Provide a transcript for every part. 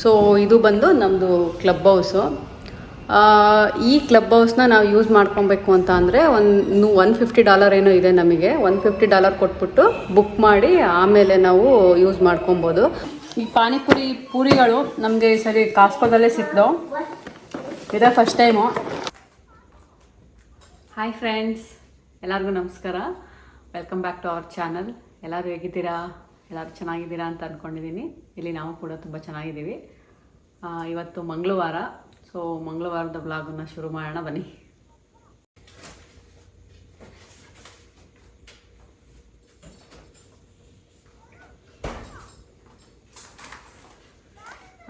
So ಇದು ಬಂದು ನಮ್ಮದು ಕ್ಲಬ್ ಹೌಸು ಈ ಕ್ಲಬ್ ಹೌಸ್ನ ನಾವು ಯೂಸ್ ಮಾಡ್ಕೊಬೇಕು ಅಂತ ಅಂದರೆ ಒಂದು ಒನ್ ಫಿಫ್ಟಿ ಡಾಲರ್ ಏನೋ ಇದೆ ನಮಗೆ. ಒನ್ ಫಿಫ್ಟಿ ಡಾಲರ್ ಕೊಟ್ಬಿಟ್ಟು ಬುಕ್ ಮಾಡಿ ಆಮೇಲೆ ನಾವು ಯೂಸ್ ಮಾಡ್ಕೊಬೋದು. ಈ ಪಾನಿಪುರಿ ಪೂರಿಗಳು ನಮಗೆ ಸರಿ ಕಾಸ್ಕೋದಲ್ಲೇ ಸಿಕ್ತು ಇದೇ ಫಸ್ಟ್ ಟೈಮು ಹಾಯ್ ಫ್ರೆಂಡ್ಸ್ ಎಲ್ಲರಿಗೂ ನಮಸ್ಕಾರ. Welcome back to our channel ಎಲ್ಲರೂ ಹೇಗಿದ್ದೀರಾ? ಎಲ್ಲರೂ ಚೆನ್ನಾಗಿದ್ದೀರಾ ಅಂತ ಅಂದ್ಕೊಂಡಿದ್ದೀನಿ ಇಲ್ಲಿ ನಾವು ಕೂಡ ತುಂಬ ಚೆನ್ನಾಗಿದ್ದೀವಿ. ಇವತ್ತು ಮಂಗಳವಾರ. ಸೊ ಮಂಗಳವಾರದ ಬ್ಲಾಗನ್ನು ಶುರು ಮಾಡೋಣ, ಬನ್ನಿ.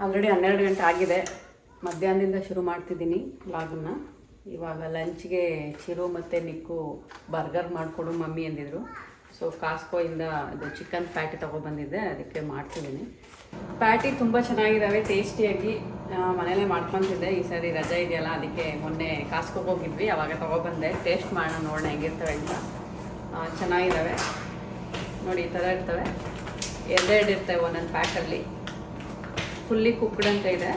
ಆಲ್ರೆಡಿ ಹನ್ನೆರಡು ಗಂಟೆ ಆಗಿದೆ. ಮಧ್ಯಾಹ್ನದಿಂದ ಶುರು ಮಾಡ್ತಿದ್ದೀನಿ ಬ್ಲಾಗನ್ನು ಇವಾಗ ಲಂಚ್ಗೆ ಚಿರು ಮತ್ತು ನಿಕ್ಕು ಬರ್ಗರ್ ಮಾಡಿಕೊಡು ಮಮ್ಮಿ ಅಂದಿದ್ರು. ಸೊ ಕಾಸ್ಕೋಯಿಂದ ಇದು ಚಿಕನ್ ಪ್ಯಾಟಿ ತೊಗೊಬಂದಿದ್ದೆ, ಅದಕ್ಕೆ ಮಾಡ್ತಿದ್ದೀನಿ. ಪ್ಯಾಟಿ ತುಂಬ ಚೆನ್ನಾಗಿದ್ದಾವೆ ಟೇಸ್ಟಿಯಾಗಿ ಮನೇಲೇ ಮಾಡ್ಕೊತಿದ್ದೆ. ಈ ಸಾರಿ ರಜೆ ಇದೆಯಲ್ಲ, ಅದಕ್ಕೆ ಮೊನ್ನೆ ಕಾಸ್ಕೋಗೆ ಹೋಗಿದ್ವಿ, ಅವಾಗ ತೊಗೊಬಂದೆ. ಟೇಸ್ಟ್ ಮಾಡೋಣ, ನೋಡೋಣ ಹೆಂಗಿರ್ತವೆ ಅಂತ. ಚೆನ್ನಾಗಿದ್ದಾವೆ ನೋಡಿ, ಈ ಥರ ಇರ್ತವೆ. ಎರಡೆರಡು ಇರ್ತವೆ ಒಂದೊಂದು ಪ್ಯಾಕಲ್ಲಿ. ಫುಲ್ಲಿ ಕುಕ್ಡ್ ಅಂತ ಇದೆ.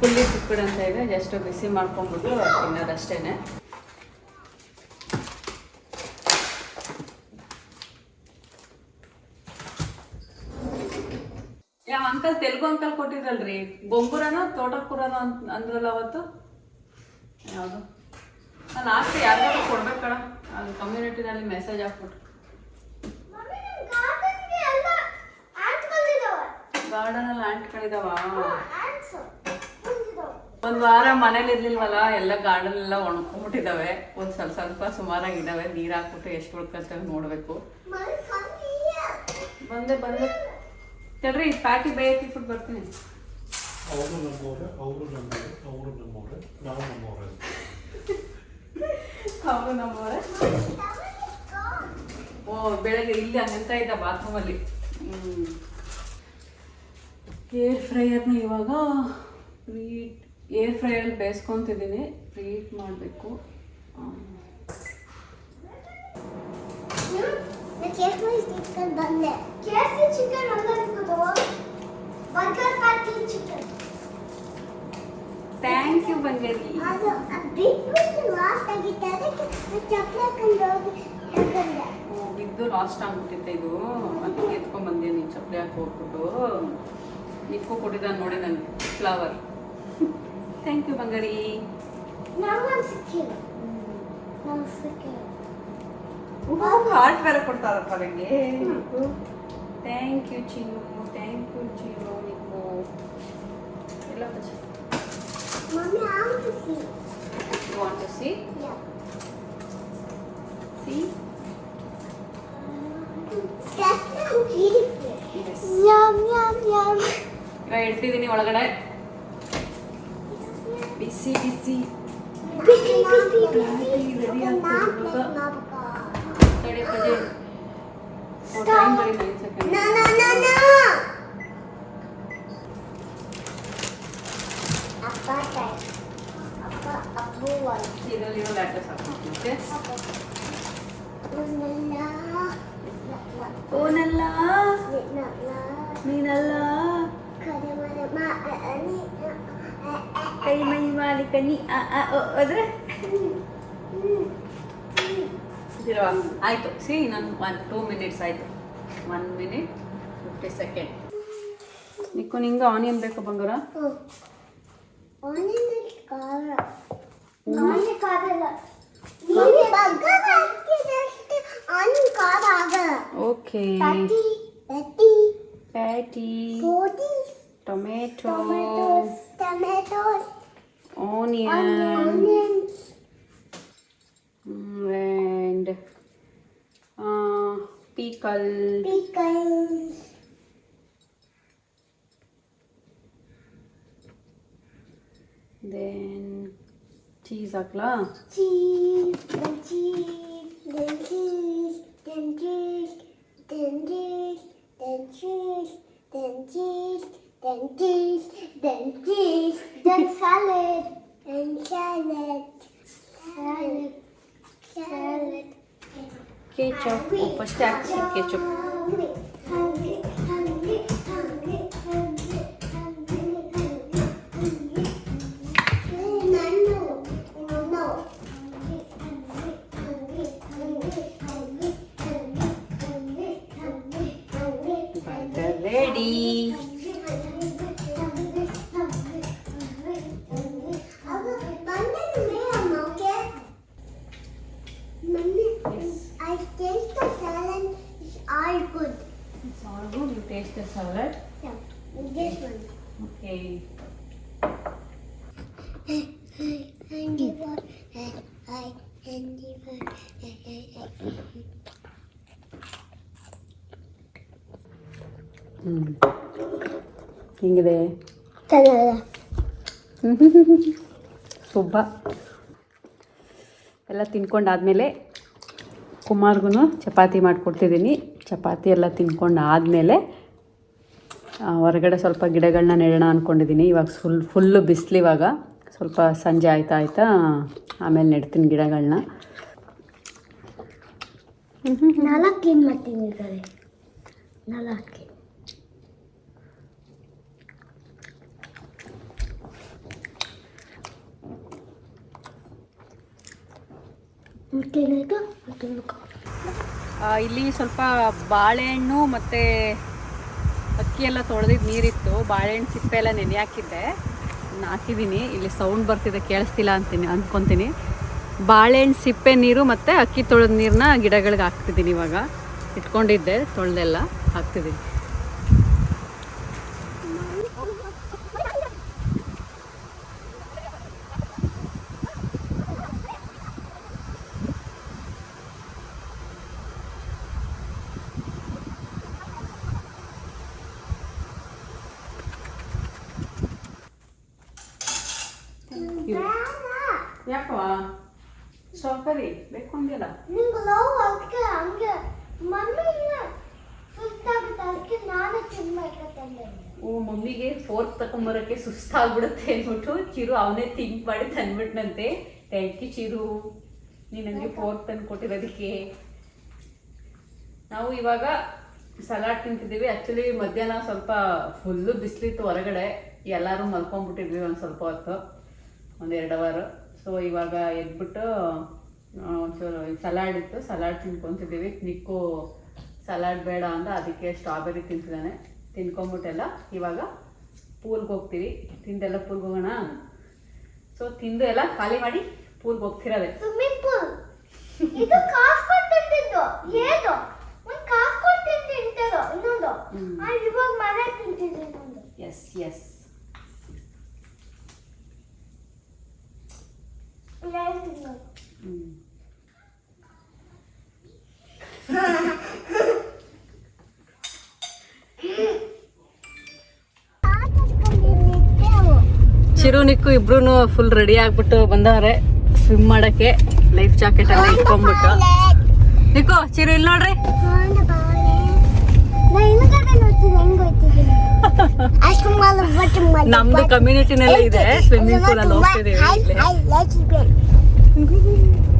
ಫುಲ್ಲಿ ಕುಕ್ಡ್ ಅಂತ ಇದೆ ಜಸ್ಟ್ ಬಿಸಿ ಮಾಡ್ಕೊಂಬಿಟ್ಟು ತಿನ್ನೋದಷ್ಟೇನೆ ಯಾವ ಅಂಕಲ್ ತೆಲುಗು ಅಂಕಲ್ ಕೊಟ್ಟಿದ್ರಲ್ರಿ. ಬೊಂಗುರನೋ ತೋಟಕೂರನೋ ಅಂತ ಅಂದ್ರಲ್ಲ ಅವತ್ತು? ಯಾವುದು? ನಾನು ಲಾಸ್ಟ್ ಯಾರಿಗಾದ್ರು ಕೊಡ್ಬೇಕಣ ಅದು ಕಮ್ಯುನಿಟಿನಲ್ಲಿ ಮೆಸೇಜ್ ಹಾಕ್ಬಿಟ್ಟು. ಗಾರ್ಡನಲ್ಲಿ ಆಂಟ್ಗಳಿದಾವ ಒಂದು ವಾರ ಮನೇಲಿ ಇರ್ಲಿಲ್ವಲ್ಲ, ಎಲ್ಲ ಗಾರ್ಡನ್ ಎಲ್ಲ ಒಣಕೊಂಡ್ಬಿಟ್ಟಿದಾವೆ. ಒಂದ್ ಸ್ವಲ್ಪ ಸ್ವಲ್ಪ ಸುಮಾರಾಗಿದ್ದಾವೆ ನೀರ್ ಹಾಕ್ಬಿಟ್ಟು ಎಷ್ಟು ಉಳ್ಕೊಳ್ತೇವೆ ನೋಡ್ಬೇಕು. ಬಂದೆ ಬಂದೆ. ತಡ್ರಿ ಪ್ಯಾಟಿ ಫುಡ್ ಬರ್ತೀನಿ. ಅವರು ನಮ್ಮವ್ರೆ ಅವರು ನಮ್ಮವ್ರೆ ಅವರು ನಮ್ಮವ್ರೆ ನಾವು ನಮ್ಮವ್ರೆ ಅವರು ನಮ್ಮವರೇ? ಓ ಬೆಳಗ್ಗೆ ಇಲ್ಲಿ ಹಂಗಂತ ಇದ್ದ ಬಾತ್ರೂಮಲ್ಲಿ ಏರ್ ಫ್ರೈಯರ್ನ ಇವಾಗ ಪ್ರೀಟ್ ಏರ್ ಫ್ರೈಯಲ್ಲಿ ಬೇಯಿಸ್ಕೊತಿದ್ದೀನಿ. ಪ್ರೀಟ್ ಮಾಡಬೇಕು. ಥ್ಯಾಂಕ್ ಯು ಬಂಗಾರಿ ಅದು ಬಿಟ್ಬಿಟ್ಟು ಲಾಸ್ಟ್ ಆಗಿತ್ತು. ಅದಕ್ಕೆ ಚಪ್ಪಲಿ ಹಾಕೊಂಡು ಹೋಗಿ ತಗೊಂಡೆ ಓ, ಬಿದ್ದು ಲಾಸ್ಟ್ ಆಗ್ಬಿಟ್ಟಿತ್ತೆ ಇದು. ಅದಕ್ಕೆ ಎತ್ಕೊಂಡ್ ಬಂದೆ ನೀನು ಚಪ್ಪಲಿ ಹಾಕಿ ಹೋಗ್ಬಿಟ್ಟು. ನಿಕ್ಕು ಕೊಟ್ಟಿದ್ದ ನೋಡಿ ನನಗೆ ಫ್ಲವರ್ ಥ್ಯಾಂಕ್ ಯು ಬಂಗಾರಿ ಸಿಕ್ಕಿಲ್ಲ. ನಮ್ಗೆ ಸಿಕ್ಕಿಲ್ಲ. ಹಾರ್ಟ್ ಬೇರೆ ಕೊಡ್ತಾರಪ್ಪ ನನಗೆ thank you Chinnu thank you Chinnu ನೀವು ಎಲ್ಲ Mommy, I want to see. See? Yeah. See? That's so beautiful. Yes. ಒಳಗಡೆ ಬಿಸಿ ಬಿಸಿ ಬಿಸಿ ಬಿಸಿ No, no, no, no. Apa teh? Apa aku buat? Kita lihat ada satu. Okay. Eh, eh, eh, oh nala. Ni nala. Ni nala. Kau yang mana mana mak? Ani. Kau yang mana mak? Ani. Kau. Zero ಆಯಿತು ಸಿ ನಾನು one two minutes ಆಯಿತು one minute fifty second Nikku ನಿಂಗೆ onion ಬೇಕು ಬಂಗಾರ okay patty tomato tomato onion Mm, and uh, pickle. Then cheese akla. Cheese, then cheese, then cheese, then cheese, then cheese, then cheese, then cheese, then cheese, then cheese, then salad, then salad, salad. кетчуп. Упасть кетчуп. ಹಿಂಗಿದೆ. ಸುಬ್ಬ ಎಲ್ಲ ತಿನ್ಕೊಂಡಾದಮೇಲೆ ಕುಮಾರ್ಗೂ ಚಪಾತಿ ಮಾಡಿಕೊಡ್ತಿದ್ದೀನಿ. ಚಪಾತಿ ಎಲ್ಲ ತಿನ್ಕೊಂಡು ಆದಮೇಲೆ ಹೊರಗಡೆ ಸ್ವಲ್ಪ ಗಿಡಗಳನ್ನ ನೆಡೋಣ ಅಂದ್ಕೊಂಡಿದ್ದೀನಿ ಇವಾಗ ಫುಲ್ ಫುಲ್ಲು ಬಿಸಿಲು ಇವಾಗ. ಸ್ವಲ್ಪ ಸಂಜೆ ಆಯ್ತಾ ಆಯ್ತಾ ಆಮೇಲೆ ನೆಡ್ತೀನಿ ಗಿಡಗಳನ್ನ ನಾಲ್ಕು ಏನು ಮಾಡ್ತೀನಿ ಇದ್ದಾರೆ ನಾಲ್ಕು ಮತ್ತೇನಾಯ್ತು ಮತ್ತೊಂದು ಆ, ಇಲ್ಲಿ ಸ್ವಲ್ಪ ಬಾಳೆಹಣ್ಣು ಮತ್ತು ಅಕ್ಕಿ ಎಲ್ಲ ತೊಳೆದಿದ್ದು ನೀರಿತ್ತು. ಬಾಳೆಹಣ್ಣು ಸಿಪ್ಪೆ ಎಲ್ಲ ನೆನೆ ಹಾಕಿದ್ದೆ ಹಾಕಿದ್ದೀನಿ ಇಲ್ಲಿ ಸೌಂಡ್ ಬರ್ತಿದೆ, ಕೇಳಿಸ್ತಿಲ್ಲ ಅಂತೀನಿ ಅಂದ್ಕೊತೀನಿ ಬಾಳೆಹಣ್ಣು, ಸಿಪ್ಪೆ ನೀರು ಮತ್ತು ಅಕ್ಕಿ ತೊಳೆದ ನೀರನ್ನ ಗಿಡಗಳಿಗೆ ಹಾಕ್ತಿದ್ದೀನಿ ಇವಾಗ. ಇಟ್ಕೊಂಡಿದ್ದೆ, ತೊಳೆದೆಲ್ಲ ಹಾಕ್ತಿದ್ದೀನಿ ಯಾಕವಾ ಸ್ಟ್ರಾಬೆರಿ ಬೇಕು ಅಂದಿಲ್ಲ ನಿಂಗೆ ಲವ್ ಅದಕ್ಕೆ ಹಂಗೆ ಮಮ್ಮಿ ಸುಸ್ತಾಗುತ್ತೆ ಅದಕ್ಕೆ ನಾನೇ ತಿನ್ಬೇಕಂತಂದೆ ಓ ಮಮ್ಮಿಗೆ ಫೋರ್ತ್ ತಗೊಂಬರೋಕ್ಕೆ ಸುಸ್ತಾಗ್ಬಿಡುತ್ತೆ ಅಂದ್ಬಿಟ್ಟು ಚಿರು ಅವನೇ ಥಿಂಕ್ ಮಾಡಿ ತಂದ್ಬಿಟ್ನಂತೆ. Thank you Chiru. ನೀನು ನನಗೆ ಫೋರ್ತ್ ತಂದು ಕೊಟ್ಟಿರೋದಕ್ಕೆ. ನಾವು ಇವಾಗ ಸಲಾಡ್ ತಿಂತಿದ್ದೀವಿ. ಆ್ಯಕ್ಚುಲಿ ಮಧ್ಯಾಹ್ನ ಸ್ವಲ್ಪ ಫುಲ್ಲು ಬಿಸಿಲಿತ್ತು ಹೊರಗಡೆ. ಎಲ್ಲರೂ ಮಲ್ಕೊಂಡ್ಬಿಟ್ಟಿದ್ವಿ ಒಂದು ಸ್ವಲ್ಪ ಹೊತ್ತು. ಒಂದು ಎರಡು ಅವರ್. ಸೊ ಇವಾಗ ಎದ್ಬಿಟ್ಟು ಒಂಚೂರು ಸಲಾಡ್ ಇತ್ತು. ಸಲಾಡ್ ತಿನ್ಕೊತಿದ್ದೀವಿ. ನಿಕ್ಕು ಸಲಾಡ್ ಬೇಡ ಅಂದ. ಅದಕ್ಕೆ ಸ್ಟ್ರಾಬೆರಿ ತಿಂತಿದ್ದಾನೆ. ತಿನ್ಕೊಂಬಿಟ್ಟೆಲ್ಲ ಇವಾಗ ಪೂಲ್ಗೆ ಹೋಗ್ತೀವಿ ತಿಂದೆಲ್ಲ ಪೂಲ್ಗೆ ಹೋಗೋಣ. ಸೊ ತಿಂದು ಎಲ್ಲ ಖಾಲಿ ಮಾಡಿ ಪೂಲ್ಗೆ ಹೋಗ್ತಿರೋದೆ. ಎಸ್ ಪೂಲ್ ಇದು ಕಾಸು ಕೊಟ್ಟು ತಿಂತಿದ್ದು ಏನು ಒಂದು ಕಾಸು ಕೊಟ್ಟು ತಿಂತಿದ್ದು ಇನ್ನೊಂದು ಹ್ಮ್. ಆ, ಇವಾಗ ಮನೆ ತಿಂತಿದ್ದು ಇನ್ನೊಂದು ಎಸ್ ಎಸ್ ಎರಡು ತಿನ್ನೋದು ಚಿರು ನಿಕ್ಕು ಇಬ್ರು ಫುಲ್ ರೆಡಿ ಆಗ್ಬಿಟ್ಟು ಬಂದವ್ರೆ. ಸ್ವಿಮ್ ಮಾಡಕ್ಕೆ ಲೈಫ್ ಜಾಕೆಟ್ ಎಲ್ಲ ಇಟ್ಕೊಂಡ್ಬಿಟ್ಟು. ನಿಕ್ಕು ಚಿರು ಇಲ್ಲಿ ನೋಡ್ರಿ. ನಮ್ದು ಕಮ್ಯುನಿಟಿನಲ್ಲೇ ಇದೆ. ಸ್ವಿಮ್ಮಿಂಗ್ ಪೂಲ್ ಅಲ್ಲಿ ಹೋಗ್ತಿದೀವಿ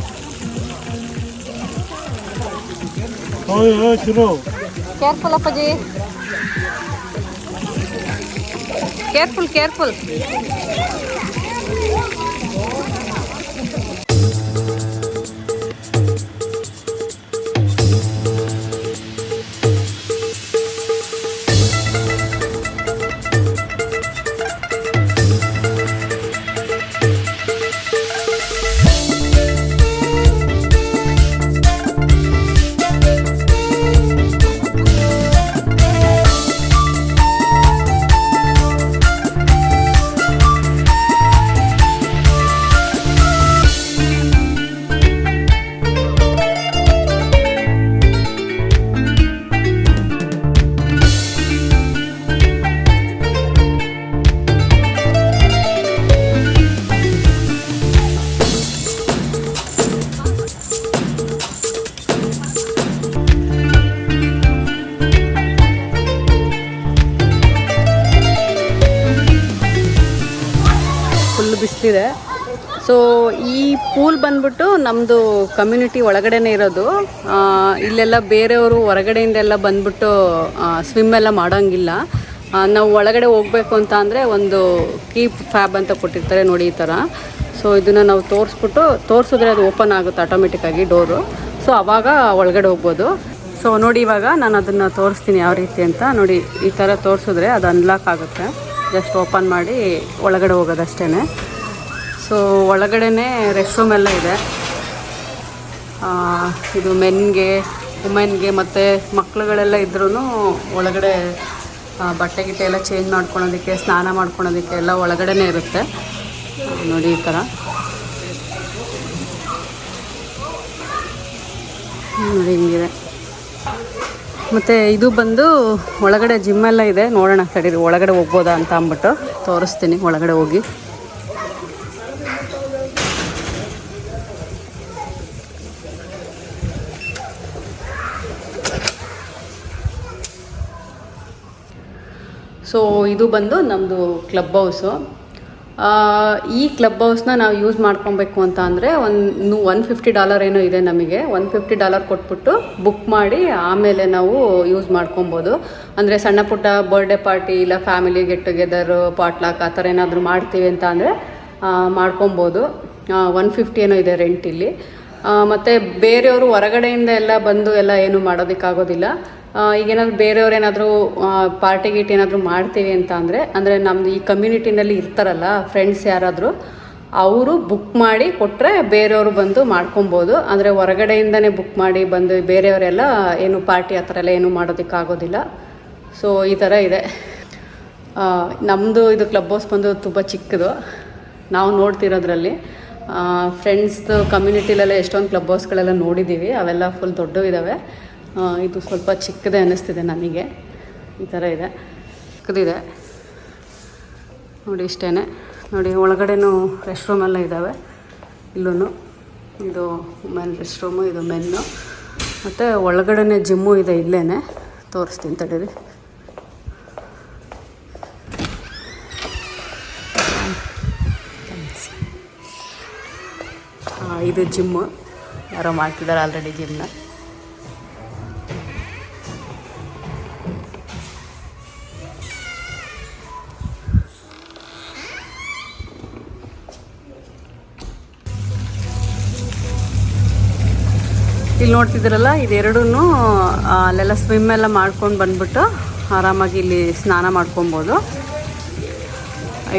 Hoy, hoy, Chiro. Careful, Apaji. Careful, careful. ಬಂದ್ಬಿಟ್ಟು ನಮ್ಮದು ಕಮ್ಯುನಿಟಿ ಒಳಗಡೆನೇ ಇರೋದು. ಇಲ್ಲೆಲ್ಲ ಬೇರೆಯವರು ಹೊರಗಡೆಯಿಂದ ಎಲ್ಲ ಬಂದ್ಬಿಟ್ಟು ಸ್ವಿಮ್ ಎಲ್ಲ ಮಾಡೋಂಗಿಲ್ಲ. ನಾವು ಒಳಗಡೆ ಹೋಗಬೇಕು ಅಂತ ಅಂದರೆ ಒಂದು ಕೀಪ್ ಫ್ಯಾಬ್ ಅಂತ ಕೊಟ್ಟಿರ್ತಾರೆ ನೋಡಿ ಈ ಥರ ಸೊ ಇದನ್ನು ನಾವು ತೋರಿಸ್ಬಿಟ್ಟು, ತೋರಿಸಿದ್ರೆ ಅದು ಓಪನ್ ಆಗುತ್ತೆ ಆಟೋಮೆಟಿಕ್ಕಾಗಿ ಡೋರು ಸೊ ಆವಾಗ ಒಳಗಡೆ ಹೋಗ್ಬೋದು. ಸೊ ನೋಡಿ ಇವಾಗ ನಾನು ಅದನ್ನು ತೋರಿಸ್ತೀನಿ ಯಾವ ರೀತಿ ಅಂತ. ನೋಡಿ, ಈ ಥರ ತೋರಿಸಿದ್ರೆ ಅದು ಅನ್ಲಾಕ್ ಆಗುತ್ತೆ. ಜಸ್ಟ್ ಓಪನ್ ಮಾಡಿ ಒಳಗಡೆ ಹೋಗೋದಷ್ಟೇ ಸೊ ಒಳಗಡೆನೇ ರೆಸ್ಟ್ ರೂಮ್ ಎಲ್ಲ ಇದೆ. ಇದು ಮೆನ್ಗೆ ವುಮೆನ್ಗೆ ಮತ್ತು ಮಕ್ಕಳುಗಳೆಲ್ಲ ಇದ್ರೂ ಒಳಗಡೆ ಬಟ್ಟೆ ಗಿಟ್ಟೆ ಎಲ್ಲ ಚೇಂಜ್ ಮಾಡ್ಕೊಳೋದಕ್ಕೆ, ಸ್ನಾನ ಮಾಡ್ಕೊಳೋದಕ್ಕೆ ಎಲ್ಲ ಒಳಗಡೆನೇ ಇರುತ್ತೆ. ನೋಡಿ ಈ ಥರ ನೋಡಿ ಹಿಂಗಿದೆ. ಮತ್ತು ಇದು ಬಂದು ಒಳಗಡೆ ಜಿಮ್ ಎಲ್ಲ ಇದೆ. ನೋಡೋಣ ತಡೀರಿ ಒಳಗಡೆ ಹೋಗ್ಬೋದಾ ಅಂತ ಅಂದ್ಬಿಟ್ಟು ತೋರಿಸ್ತೀನಿ. ಒಳಗಡೆ ಹೋಗಿ. ಸೊ ಇದು ಬಂದು ನಮ್ಮದು ಕ್ಲಬ್ ಹೌಸು ಈ ಕ್ಲಬ್ ಹೌಸ್ನ ನಾವು ಯೂಸ್ ಮಾಡ್ಕೊಬೇಕು ಅಂತ ಅಂದರೆ ಒಂದು ಒನ್ ಫಿಫ್ಟಿ ಡಾಲರ್ ಏನೋ ಇದೆ ನಮಗೆ. ಒನ್ ಫಿಫ್ಟಿ ಡಾಲರ್ ಕೊಟ್ಬಿಟ್ಟು ಬುಕ್ ಮಾಡಿ ಆಮೇಲೆ ನಾವು ಯೂಸ್ ಮಾಡ್ಕೊಬೋದು. ಅಂದರೆ ಸಣ್ಣ ಪುಟ್ಟ ಬರ್ಡೇ ಪಾರ್ಟಿ ಇಲ್ಲ ಫ್ಯಾಮಿಲಿ ಗೆಟ್ ಟುಗೆದರ್ ಪಾಟ್ಲಾಕ್ ಆ ಥರ ಏನಾದರೂ ಮಾಡ್ತೀವಿ ಅಂತ ಅಂದರೆ ಮಾಡ್ಕೊಬೋದು. ಒನ್ ಫಿಫ್ಟಿ ಏನೋ ಇದೆ ರೆಂಟ್ ಇಲ್ಲಿ. ಮತ್ತು ಬೇರೆಯವರು ಹೊರಗಡೆಯಿಂದ ಎಲ್ಲ ಬಂದು ಎಲ್ಲ ಏನು ಮಾಡೋದಕ್ಕಾಗೋದಿಲ್ಲ. ಈಗೇನಾದ್ರು ಬೇರೆಯವ್ರು ಏನಾದರೂ ಪಾರ್ಟಿ ಗೀಟ್ ಏನಾದರೂ ಮಾಡ್ತೀವಿ ಅಂತ ಅಂದರೆ ಅಂದರೆ ನಮ್ಮದು ಈ ಕಮ್ಯುನಿಟಿನಲ್ಲಿ ಇರ್ತಾರಲ್ಲ ಫ್ರೆಂಡ್ಸ್ ಯಾರಾದರೂ ಅವರು ಬುಕ್ ಮಾಡಿ ಕೊಟ್ಟರೆ ಬೇರೆಯವರು ಬಂದು ಮಾಡ್ಕೊಬೋದು. ಅಂದರೆ ಹೊರಗಡೆಯಿಂದನೇ ಬುಕ್ ಮಾಡಿ ಬಂದು ಬೇರೆಯವರೆಲ್ಲ ಏನು ಪಾರ್ಟಿ ಆ ಥರ ಎಲ್ಲ ಏನು ಮಾಡೋದಕ್ಕಾಗೋದಿಲ್ಲ. ಸೊ ಈ ಥರ ಇದೆ. ನಮ್ಮದು ಇದು ಕ್ಲಬ್ ಹೌಸ್ ಬಂದು ತುಂಬ ಚಿಕ್ಕದು. ನಾವು ನೋಡ್ತಿರೋದ್ರಲ್ಲಿ ಫ್ರೆಂಡ್ಸ್ದು ಕಮ್ಯುನಿಟಿಲೆಲ್ಲ ಎಷ್ಟೊಂದು ಕ್ಲಬ್ ಹೌಸ್ಗಳೆಲ್ಲ ನೋಡಿದ್ದೀವಿ ಅವೆಲ್ಲ ಫುಲ್ ದೊಡ್ಡವು ಇದ್ದಾವೆ ಆ, ಇದು ಸ್ವಲ್ಪ ಚಿಕ್ಕದೇ ಅನ್ನಿಸ್ತಿದೆ ನನಗೆ ಈ ಥರ ಇದೆ. ಚಿಕ್ಕದಿದೆ. ನೋಡಿ ಇಷ್ಟೇ ನೋಡಿ, ಒಳಗಡೆನೂ ರೆಸ್ಟ್ ರೂಮ್ ಎಲ್ಲ ಇದ್ದಾವೆ. ಇಲ್ಲೂ ಇದು ಮೆನ್ ರೆಸ್ಟ್ ರೂಮು ಇದು ಮೆನ್ನು ಮತ್ತು ಒಳಗಡೆ ಜಿಮ್ಮು ಇದೆ ಇಲ್ಲೇ ತೋರಿಸ್ತೀನಿ ತಡೀರಿ. ಇದು ಜಿಮ್ಮು ಯಾರೋ ಮಾಡ್ತಿದ್ದಾರೆ ಆಲ್ರೆಡಿ ಜಿಮ್ನ ಇಲ್ಲಿ ನೋಡ್ತಿದ್ದೀರಲ್ಲ ಇದೆರಡೂ ಅಲ್ಲೆಲ್ಲ ಸ್ವಿಮ್ ಎಲ್ಲ ಮಾಡ್ಕೊಂಡು ಬಂದ್ಬಿಟ್ಟು ಆರಾಮಾಗಿ ಇಲ್ಲಿ ಸ್ನಾನ ಮಾಡ್ಕೊಬೋದು.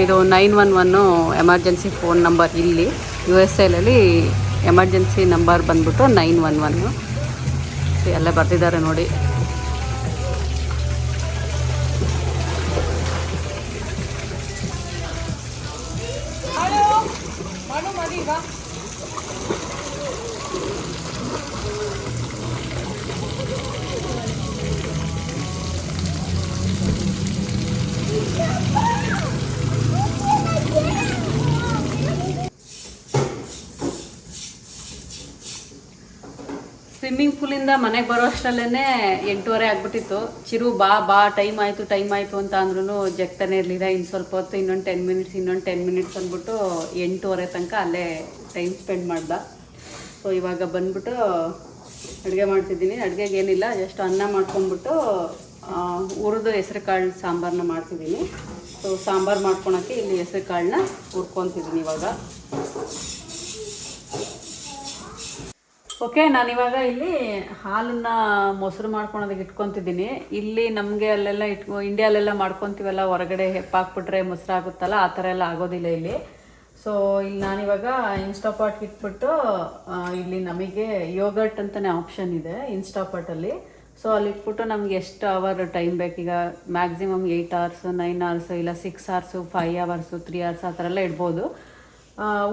ಇದು nine one one emergency phone number ಇಲ್ಲಿ ಯು ಎಸ್ ಎಲಲ್ಲಿ ಎಮರ್ಜೆನ್ಸಿ ನಂಬರ್ ಬಂದ್ಬಿಟ್ಟು ನೈನ್ ಒನ್ ಒನ್ನು ಎಲ್ಲ ಬರ್ತಿದ್ದಾರೆ ನೋಡಿ. ಪೂಲಿಂದ ಮನೆಗೆ ಬರೋ ಅಷ್ಟರಲ್ಲೇ ಎಂಟೂವರೆ ಆಗ್ಬಿಟ್ಟಿತ್ತು. ಚಿರು, ಬಾ ಬಾ, ಟೈಮ್ ಆಯಿತು ಟೈಮ್ ಆಯಿತು ಅಂತ ಅಂದ್ರೂ ಜಗ್ತಾನೆ ಇರಲಿಲ್ಲ. ಇನ್ನು ಸ್ವಲ್ಪ ಹೊತ್ತು, ಇನ್ನೊಂದು ಟೆನ್ ಮಿನಿಟ್ಸ್ ಇನ್ನೊಂದು ಟೆನ್ ಮಿನಿಟ್ಸ್ ಅಂದ್ಬಿಟ್ಟು ಎಂಟೂವರೆ ತನಕ ಅಲ್ಲೇ ಟೈಮ್ ಸ್ಪೆಂಡ್ ಮಾಡ್ದೆ. ಸೊ ಇವಾಗ ಬಂದ್ಬಿಟ್ಟು ಅಡುಗೆ ಮಾಡ್ತಿದ್ದೀನಿ. ಅಡುಗೆಗೆ ಏನಿಲ್ಲ ಜಸ್ಟ್ ಅನ್ನ ಮಾಡ್ಕೊಂಡ್ಬಿಟ್ಟು ಹುರಿದು ಹೆಸ್ರು ಕಾಳು ಸಾಂಬಾರನ್ನ ಮಾಡ್ತಿದ್ದೀನಿ. ಸೊ ಸಾಂಬಾರು ಮಾಡ್ಕೊಳಕ್ಕೆ ಇಲ್ಲಿ ಹೆಸ್ರು ಕಾಳನ್ನ ಹುರ್ಕೊತಿದ್ದೀನಿ ಇವಾಗ. ಓಕೆ ನಾನಿವಾಗ ಇಲ್ಲಿ ಹಾಲನ್ನ ಮೊಸರು ಮಾಡ್ಕೊಳೋದಕ್ಕೆ ಇಟ್ಕೊತಿದ್ದೀನಿ. ಇಲ್ಲಿ ನಮಗೆ ಅಲ್ಲೆಲ್ಲ ಇಟ್ಕೊ ಇಂಡಿಯಾಲೆಲ್ಲ ಮಾಡ್ಕೊತೀವಲ್ಲ, ಹೊರಗಡೆ ಹೆಪ್ಪಾಕ್ಬಿಟ್ರೆ ಮೊಸರು ಆಗುತ್ತಲ್ಲ, ಆ ಥರ ಎಲ್ಲ ಆಗೋದಿಲ್ಲ ಇಲ್ಲಿ. ಸೊ ಇಲ್ಲಿ ನಾನಿವಾಗ ಇನ್ಸ್ಟಾಪಾಟ್ಗೆ ಇಟ್ಬಿಟ್ಟು ಇಲ್ಲಿ ನಮಗೆ ಯೋಗರ್ಟ್ ಅಂತಲೇ ಆಪ್ಷನ್ ಇದೆ ಇನ್ಸ್ಟಾಪಾಟಲ್ಲಿ ಸೊ ಅಲ್ಲಿ ಇಟ್ಬಿಟ್ಟು ನಮ್ಗೆ ಎಷ್ಟು hour time ಬೇಕೀಗ maximum eight hours nine hours ಇಲ್ಲ six hours five hours three hours ಆ ಥರ ಎಲ್ಲ ಇಡ್ಬೋದು.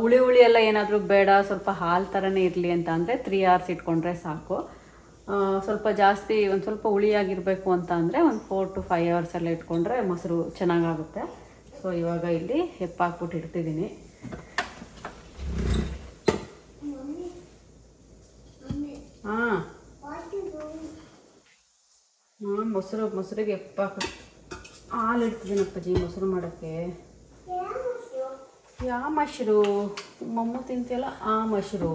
ಹುಳಿ ಹುಳಿ ಎಲ್ಲ ಏನಾದರೂ ಬೇಡ, ಸ್ವಲ್ಪ ಹಾಲು ಥರನೇ ಇರಲಿ ಅಂತ ಅಂದರೆ ತ್ರೀ ಅವರ್ಸ್ ಇಟ್ಕೊಂಡ್ರೆ ಸಾಕು. ಸ್ವಲ್ಪ ಜಾಸ್ತಿ ಒಂದು ಸ್ವಲ್ಪ ಹುಳಿಯಾಗಿರಬೇಕು ಅಂತ ಅಂದರೆ ಒಂದು ಫೋರ್ ಟು ಫೈವ್ ಅವರ್ಸ್ ಎಲ್ಲ ಇಟ್ಕೊಂಡ್ರೆ ಮೊಸರು ಚೆನ್ನಾಗಾಗುತ್ತೆ. ಸೊ ಇವಾಗ ಇಲ್ಲಿ ಹೆಪ್ಪಾಕ್ಬಿಟ್ಟು ಇಡ್ತಿದ್ದೀನಿ. ಹಾಂ. ಮೊಸರು, ಮೊಸರಿಗೆ ಹೆಪ್ಪಾಕ ಹಾಲು ಇಡ್ತಿದ್ದೀನಪ್ಪಾಜಿ, ಮೊಸರು ಮಾಡೋಕ್ಕೆ. ಯಾವ ಮಶ್ರು? ಮಮ್ಮು ತಿಂತಿಯಲ್ಲ ಆ ಮಶ್ರು.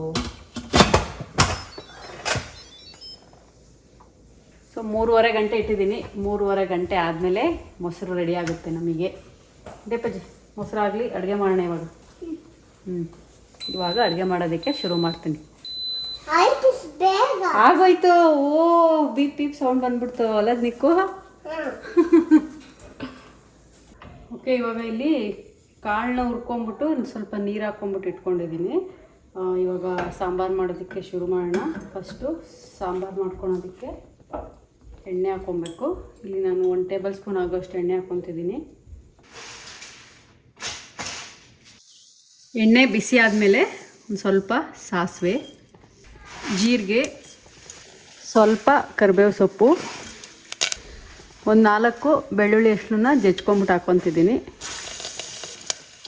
ಸೊ ಮೂರುವರೆ ಗಂಟೆ ಇಟ್ಟಿದ್ದೀನಿ. ಮೂರುವರೆ ಗಂಟೆ ಆದಮೇಲೆ ಮೊಸರು ರೆಡಿ ಆಗುತ್ತೆ ನಮಗೆ. ದೇಪಜಿ ಮೊಸರು ಆಗಲಿ ಅಡುಗೆ ಮಾಡೋಣ ಇವಾಗ. ಹ್ಞೂ ಇವಾಗ ಅಡುಗೆ ಮಾಡೋದಕ್ಕೆ ಶುರು ಮಾಡ್ತೀನಿ. ಆಗೋಯ್ತು. ಓ ಬೀಪ್ ಬೀಪ್ ಸೌಂಡ್ ಬಂದ್ಬಿಡ್ತು. ಅಲ್ಲದ ನಿಕ್ಕು. ಓಕೆ ಇವಾಗ ಇಲ್ಲಿ ಕಾಳನ್ನ ಹುರ್ಕೊಂಬಿಟ್ಟು ಸ್ವಲ್ಪ ನೀರು ಹಾಕ್ಕೊಂಬಿಟ್ಟು ಇಟ್ಕೊಂಡಿದ್ದೀನಿ ಇವಾಗ ಸಾಂಬಾರು ಮಾಡೋದಕ್ಕೆ ಶುರು ಮಾಡೋಣ. ಫಸ್ಟು ಸಾಂಬಾರು ಮಾಡ್ಕೊಳೋದಕ್ಕೆ ಎಣ್ಣೆ ಹಾಕ್ಕೊಬೇಕು ಇಲ್ಲಿ ನಾನು ಒಂದು ಟೇಬಲ್ ಸ್ಪೂನ್ ಆಗೋಷ್ಟು ಎಣ್ಣೆ ಹಾಕ್ಕೊತಿದ್ದೀನಿ ಎಣ್ಣೆ ಬಿಸಿ ಆದಮೇಲೆ ಒಂದು ಸ್ವಲ್ಪ ಸಾಸಿವೆ, ಜೀರಿಗೆ, ಸ್ವಲ್ಪ ಕರಿಬೇವು ಸೊಪ್ಪು, ಒಂದು ನಾಲ್ಕು ಬೆಳ್ಳುಳ್ಳಿ ಅಷ್ಟನ್ನ ಜಜ್ಕೊಂಬಿಟ್ಟು ಹಾಕ್ಕೊತಿದ್ದೀನಿ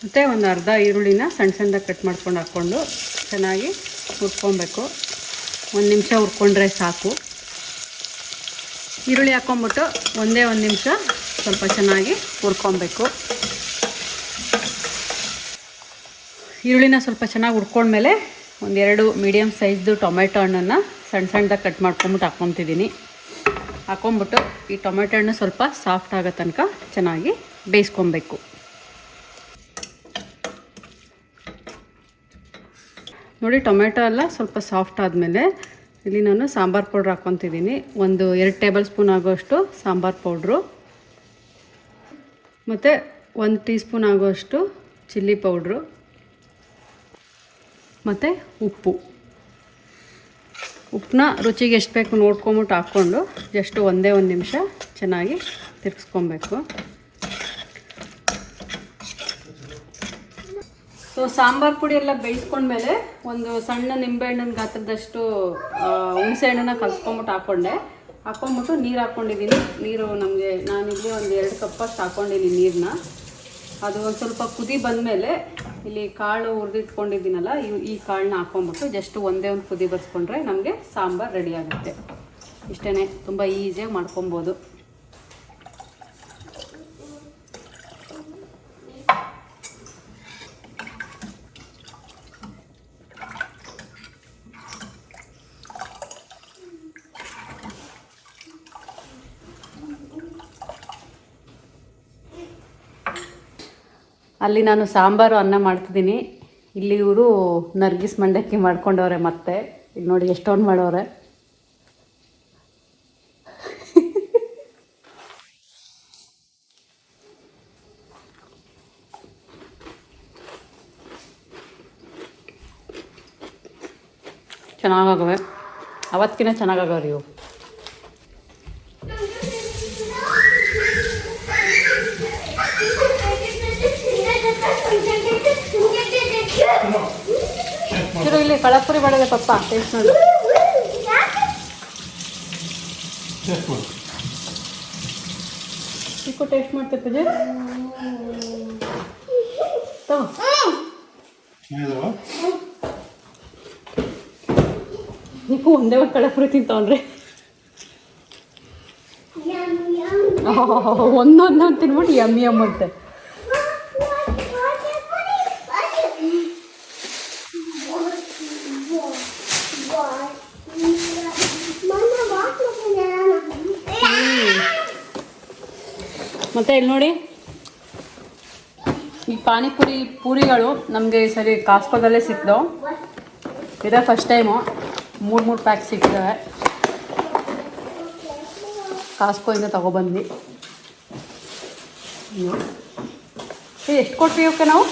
ಮತ್ತು ಒಂದು ಅರ್ಧ ಈರುಳ್ಳಿನ ಸಣ್ಣ ಸಣ್ಣದಾಗಿ ಕಟ್ ಮಾಡ್ಕೊಂಡು ಹಾಕ್ಕೊಂಡು ಚೆನ್ನಾಗಿ ಹುರ್ಕೊಬೇಕು. ಒಂದು ನಿಮಿಷ ಹುರ್ಕೊಂಡ್ರೆ ಸಾಕು. ಈರುಳ್ಳಿ ಹಾಕ್ಕೊಂಬಿಟ್ಟು ಒಂದೇ ಒಂದು ನಿಮಿಷ ಸ್ವಲ್ಪ ಚೆನ್ನಾಗಿ ಹುರ್ಕೊಬೇಕು. ಈರುಳ್ಳಿನ ಸ್ವಲ್ಪ ಚೆನ್ನಾಗಿ ಹುರ್ಕೊಂಡ್ಮೇಲೆ ಒಂದೆರಡು ಮೀಡಿಯಮ್ ಸೈಜ್ದು ಟೊಮೆಟೊ ಹಣ್ಣನ್ನು ಸಣ್ಣ ಸಣ್ಣದಾಗ ಕಟ್ ಮಾಡ್ಕೊಂಬಿಟ್ಟು ಹಾಕ್ಕೊತಿದ್ದೀನಿ. ಹಾಕ್ಕೊಂಬಿಟ್ಟು ಈ ಟೊಮೆಟೊ ಹಣ್ಣು ಸ್ವಲ್ಪ ಸಾಫ್ಟ್ ಆಗೋ ತನಕ ಚೆನ್ನಾಗಿ ಬೇಯಿಸ್ಕೊಬೇಕು. ನೋಡಿ, ಟೊಮೆಟೊ ಎಲ್ಲ ಸ್ವಲ್ಪ ಸಾಫ್ಟ್ ಆದಮೇಲೆ ಇಲ್ಲಿ ನಾನು ಸಾಂಬಾರು ಪೌಡ್ರ್ ಹಾಕ್ಕೊತಿದ್ದೀನಿ. ಒಂದು ಎರಡು ಟೇಬಲ್ ಸ್ಪೂನ್ ಆಗೋಷ್ಟು ಸಾಂಬಾರು ಪೌಡ್ರು. ಮತ್ತು ಒಂದು ಟೀ ಸ್ಪೂನ್ ಆಗೋಷ್ಟು ಚಿಲ್ಲಿ ಪೌಡ್ರು. ಮತ್ತು ಉಪ್ಪು. ಉಪ್ಪನ್ನ ರುಚಿಗೆ ಎಷ್ಟು ಬೇಕು ನೋಡ್ಕೊಂಬಿಟ್ಟು ಹಾಕ್ಕೊಂಡು, ಜಸ್ಟ್ ಒಂದೇ ಒಂದು ನಿಮಿಷ ಚೆನ್ನಾಗಿ ತಿರ್ಗಿಸ್ಕೊಬೇಕು. ಸೊ ಸಾಂಬಾರು ಪುಡಿ ಎಲ್ಲ ಬೇಯಿಸ್ಕೊಂಡ್ಮೇಲೆ ಒಂದು ಸಣ್ಣ ನಿಂಬೆಹಣ್ಣಿನ ಗಾತ್ರದಷ್ಟು ಹುಣಸೆ ಹಣ್ಣನ್ನ ಕಲ್ಸ್ಕೊಂಬಿಟ್ಟು ಹಾಕ್ಕೊಂಡೆ ಹಾಕ್ಕೊಂಬಿಟ್ಟು ನೀರು ಹಾಕ್ಕೊಂಡಿದ್ದೀನಿ ನೀರು ನಮಗೆ, ನಾನಿಲ್ಲಿ ಒಂದು ಎರಡು ಕಪ್ಪಷ್ಟು ಹಾಕ್ಕೊಂಡಿದ್ದೀನಿ ನೀರನ್ನ ಅದು ಒಂದು ಸ್ವಲ್ಪ ಕುದಿ ಬಂದಮೇಲೆ ಇಲ್ಲಿ ಕಾಳು ಹುರಿದಿಟ್ಕೊಂಡಿದ್ದೀನಲ್ಲ ಇವು ಈ ಕಾಳನ್ನ ಹಾಕ್ಕೊಂಬಿಟ್ಟು ಜಸ್ಟ್ ಒಂದೇ ಒಂದು ಕುದಿ ಬರ್ಸ್ಕೊಂಡ್ರೆ ನಮಗೆ ಸಾಂಬಾರು ರೆಡಿ ಆಗುತ್ತೆ. ಇಷ್ಟೇ ತುಂಬ ಈಸಿಯಾಗಿ ಮಾಡ್ಕೊಬೋದು. ಅಲ್ಲಿ ನಾನು ಸಾಂಬಾರು ಅನ್ನ ಮಾಡ್ತಿದ್ದೀನಿ. ಇಲ್ಲಿ ಇವರು ನರ್ಗಿಸ್ ಮಂಡಕ್ಕಿ ಮಾಡ್ಕೊಂಡವ್ರೆ ಮತ್ತೆ. ಇಲ್ಲಿ ನೋಡಿ ಎಷ್ಟೊಂದು ಮಾಡೋರೆ. ಚೆನ್ನಾಗವೆ ಅವತ್ತಿನ ಚೆನ್ನಾಗಾಗವ್ರಿ ಇವು ಚಿರು ಇಲ್ಲಿ ಕಳಪುರಿ ಮಾಡಿದೆ ಪಪ್ಪ ಟೇಸ್ಟ್ ನೋಡಿ. ಟೇಸ್ಟ್ ಮಾಡಿ. ಚಿಕ್ಕು ಟೇಸ್ಟ್ ಮಾಡ್ತೆ ಪೂಜೆ ನೀವು ಒಂದೇ ಒಂದು ಕಳಪುರಿ ತಿಂತವನ್ರಿ. ಒಂದೊಂದು ತಿನ್ಬಿಟ್ಟು ಯಮ್ಮಿ ಎಂ ಅಂತೆ. ಮತ್ತೆ ಇಲ್ಲಿ ನೋಡಿ. ಈ ಪಾನಿಪುರಿ ಪೂರಿಗಳು ನಮಗೆ ಸರಿ ಕಾಸ್ಕೋದಲ್ಲೇ ಸಿಕ್ತು ಇದೇ ಫಸ್ಟ್ ಟೈಮು ಮೂರು ಮೂರು ಪ್ಯಾಕ್ ಸಿಗ್ತವೆ. ಕಾಸ್ಕೋಯಿಂದ ತಗೊಬಂದ್ವಿ. ಎಷ್ಟು ಕೊಟ್ವಿ ಇವಕ್ಕೆ ನಾವು?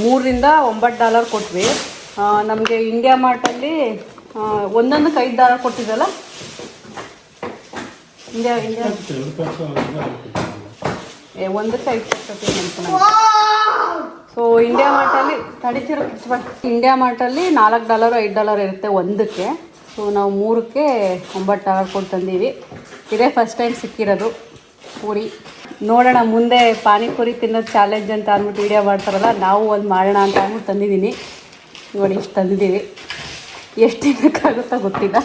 ಮೂರರಿಂದ ಒಂಬತ್ತು ಡಾಲರ್ ಕೊಟ್ವಿ. ನಮಗೆ ಇಂಡಿಯಾ ಮಾರ್ಟಲ್ಲಿ ಒಂದೊಂದಕ್ಕೆ ಐದು ಡಾಲರ್ ಕೊಟ್ಟಿದ್ದಲ್ಲ? ಅನ್ಕೊಂಡು ಸೊ ಇಂಡಿಯಾ ಮಾರ್ಟಲ್ಲಿ ತಡಿತಿರೋ ಇಂಡಿಯಾ ಮಾರ್ಟಲ್ಲಿ ನಾಲ್ಕು ಡಾಲರ್ ಐದು ಡಾಲರ್ ಇರುತ್ತೆ ಒಂದಕ್ಕೆ. ಸೊ ನಾವು ಮೂರಕ್ಕೆ ಒಂಬತ್ತು ಡಾಲರ್ ಕೊಟ್ಟು ತಂದೀವಿ. ಇದೇ ಫಸ್ಟ್ ಟೈಮ್ ಸಿಕ್ಕಿರೋದು ಪೂರಿ. ನೋಡೋಣ, ಮುಂದೆ ಪಾನಿಪುರಿ ತಿನ್ನೋದು ಚಾಲೆಂಜ್ ಅಂತ ಅಂದ್ಬಿಟ್ಟು ವಿಡಿಯೋ ಮಾಡ್ತಾರಲ್ಲ, ನಾವು ಒಂದು ಮಾಡೋಣ ಅಂತ ಅಂದ್ಬಿಟ್ಟು ತಂದಿದ್ದೀನಿ. ನೋಡಿ, ಇಷ್ಟು ತಂದಿದ್ದೀವಿ. ಎಷ್ಟು ತಿನ್ನೋಕ್ಕಾಗುತ್ತೋ ಗೊತ್ತಿಲ್ಲ.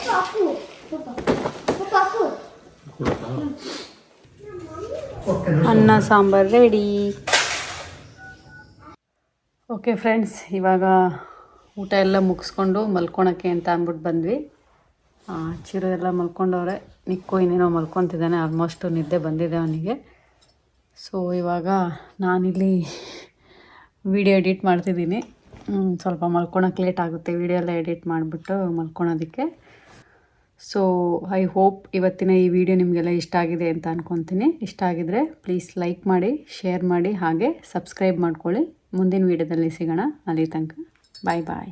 ಅನ್ನ, ಸಾಂಬಾರು ರೆಡಿ ಓಕೆ ಫ್ರೆಂಡ್ಸ್ ಇವಾಗ ಊಟ ಎಲ್ಲ ಮುಗಿಸ್ಕೊಂಡು ಮಲ್ಕೊಳಕ್ಕೆ ಅಂತ ಅಂದ್ಬಿಟ್ಟು ಬಂದ್ವಿ. ಚಿರು ಎಲ್ಲ ಮಲ್ಕೊಂಡವ್ರೆ. ನಿಕ್ಕು ಇನ್ನೇನೋ ಮಲ್ಕೊತಿದ್ದಾನೆ. ಆಲ್ಮೋಸ್ಟು ನಿದ್ದೆ ಬಂದಿದೆ ಅವನಿಗೆ. ಸೊ ಇವಾಗ ನಾನಿಲ್ಲಿ ವಿಡಿಯೋ ಎಡಿಟ್ ಮಾಡ್ತಿದ್ದೀನಿ. ಸ್ವಲ್ಪ ಮಲ್ಕೊಳಕ್ಕೆ ಲೇಟ್ ಆಗುತ್ತೆ. ವಿಡಿಯೋ ಎಲ್ಲ ಎಡಿಟ್ ಮಾಡಿಬಿಟ್ಟು ಮಲ್ಕೊಳೋದಕ್ಕೆ. ಸೊ ಐ ಹೋಪ್ ಇವತ್ತಿನ ಈ ವಿಡಿಯೋ ನಿಮಗೆಲ್ಲ ಇಷ್ಟ ಆಗಿದೆ ಅಂತ ಅಂದ್ಕೊತೀನಿ ಇಷ್ಟ ಆಗಿದ್ರೆ ಪ್ಲೀಸ್ ಲೈಕ್ ಮಾಡಿ ಶೇರ್ ಮಾಡಿ, ಹಾಗೆ ಸಬ್ಸ್ಕ್ರೈಬ್ ಮಾಡ್ಕೊಳ್ಳಿ. ಮುಂದಿನ ವಿಡಿಯೋದಲ್ಲಿ ಸಿಗೋಣ. ಅಲ್ಲಿ ತನಕ. ಬಾಯ್ ಬಾಯ್